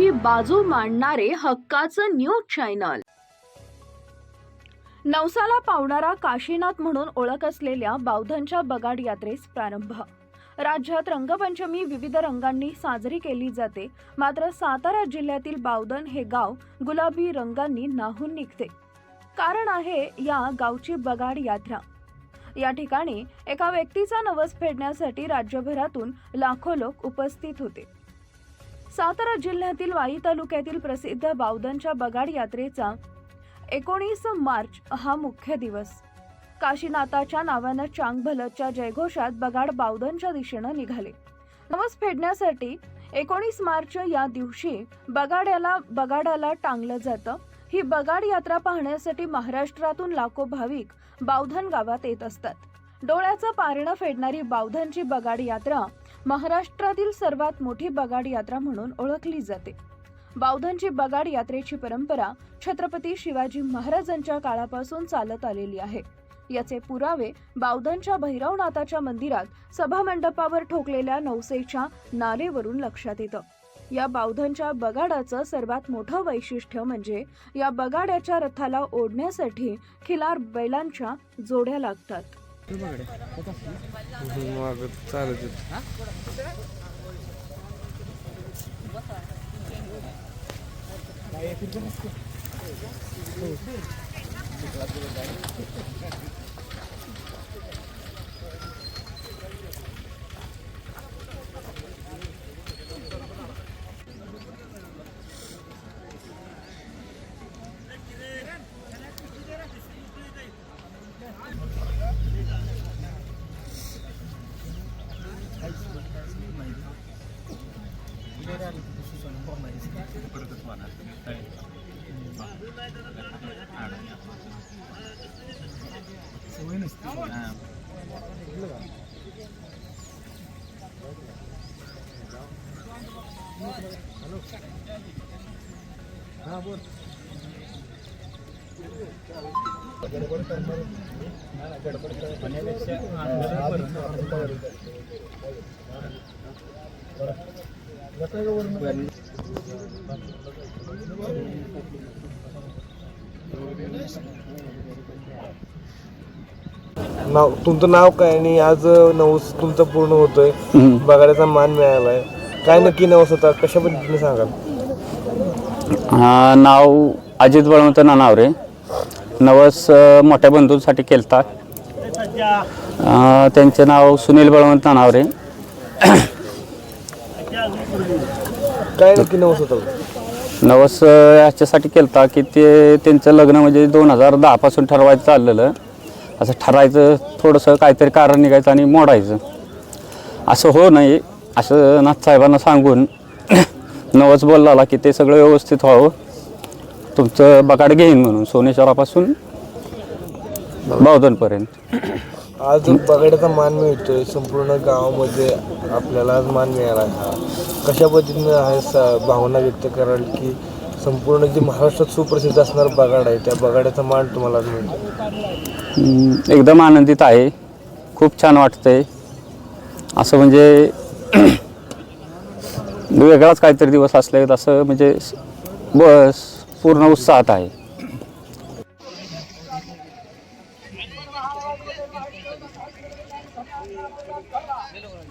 जनतेची बाजू मांडणारे हक्काचं न्यूज चॅनल. नवसाला पावणारा काशीनाथ म्हणून ओळख असलेल्या बावधनच्या बगाड यात्रेस प्रारंभ. राज्यात रंगपंचमी विविध रंगांनी साजरी केली जाते. मात्र सातारा जिल्ह्यातील बावधन हे गाव गुलाबी रंगांनी नाहून निघते. कारण आहे या गावची बगाड यात्रा. या ठिकाणी एका व्यक्तीचा नवस फेडण्यासाठी राज्यभरातून लाखो लोक उपस्थित होते. सातारा जिल्ह्यातील वाई तालुक्यातील प्रसिद्ध बावधनच्या बगाड यात्रेचा एकोणीस मार्च हा मुख्य दिवस. काशीनाथाच्या नावानं चांगभलच्या जयघोषात बगाड बावधनच्या दिशेनं निघाले. नवस फेडण्यासाठी एकोणीस मार्च या दिवशी बगाड्याला बगाडाला टांगलं जातं. ही बगाड यात्रा पाहण्यासाठी महाराष्ट्रातून लाखो भाविक बावधन गावात येत असतात. डोळ्याचं पारणं फेडणारी बावधनची बगाड यात्रा महाराष्ट्रातील सर्वात मोठी बगाड यात्रा म्हणून ओळखली जाते. बावधनची बगाड यात्रेची परंपरा छत्रपती शिवाजी महाराजांच्या काळापासून चालत आलेली आहे. याचे पुरावे बावधनच्या भैरवनाथाच्या मंदिरात सभामंडपावर ठोकलेल्या नौसेच्या नारेवरून लक्षात येतं. या बावधनच्या बगाडाचं सर्वात मोठं वैशिष्ट्य म्हणजे या बगाड्याच्या रथाला ओढण्यासाठी खिलार बैलांच्या जोड्या लागतात. मग चालत Gracias. नाव तुमचं नाव काय आणि आज नवस तुमचं पूर्ण होतोय. बघायचा मान मिळालाय. काय नक्की नवस होता? कशा पद्धतीने सांगाल? नाव अजित बळवंत नानावरे. नवस अ, मोठ्या बंधूंसाठी केलता. त्यांचे नाव सुनील बळवंत नानावरे. काय नक्की नवस होता? नवस याच्यासाठी केलता की ते त्यांचं लग्न म्हणजे दोन हजार दहापासून ठरवायचं चाललेलं. असं ठरायचं थोडंसं काहीतरी कारण निघायचं आणि मोडायचं. असं हो नाही असं नाथसाहेबांना सांगून नवस बोलला की ते सगळं व्यवस्थित व्हावं. तुमचं बगाड घेईन म्हणून सोनेश्वरापासून बावधनपर्यंत. आज बगाड्याचा मान मिळतोय. संपूर्ण गावामध्ये आपल्याला आज मान मिळाला हा. कशा पद्धतीनं आहे स- भावना व्यक्त कराल की संपूर्ण जे महाराष्ट्रात सुप्रसिद्ध असणार बगाड आहे त्या बगाड्याचा मान तुम्हाला आज मिळतो एकदम आनंदित आहे. खूप छान वाटतंय. असं म्हणजे वेगळाच काहीतरी दिवस असले असं म्हणजे बस पूर्ण उत्साहात आहे.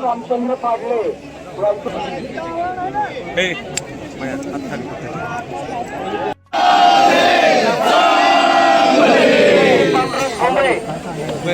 रामचंद्र पाडले रामचंद्र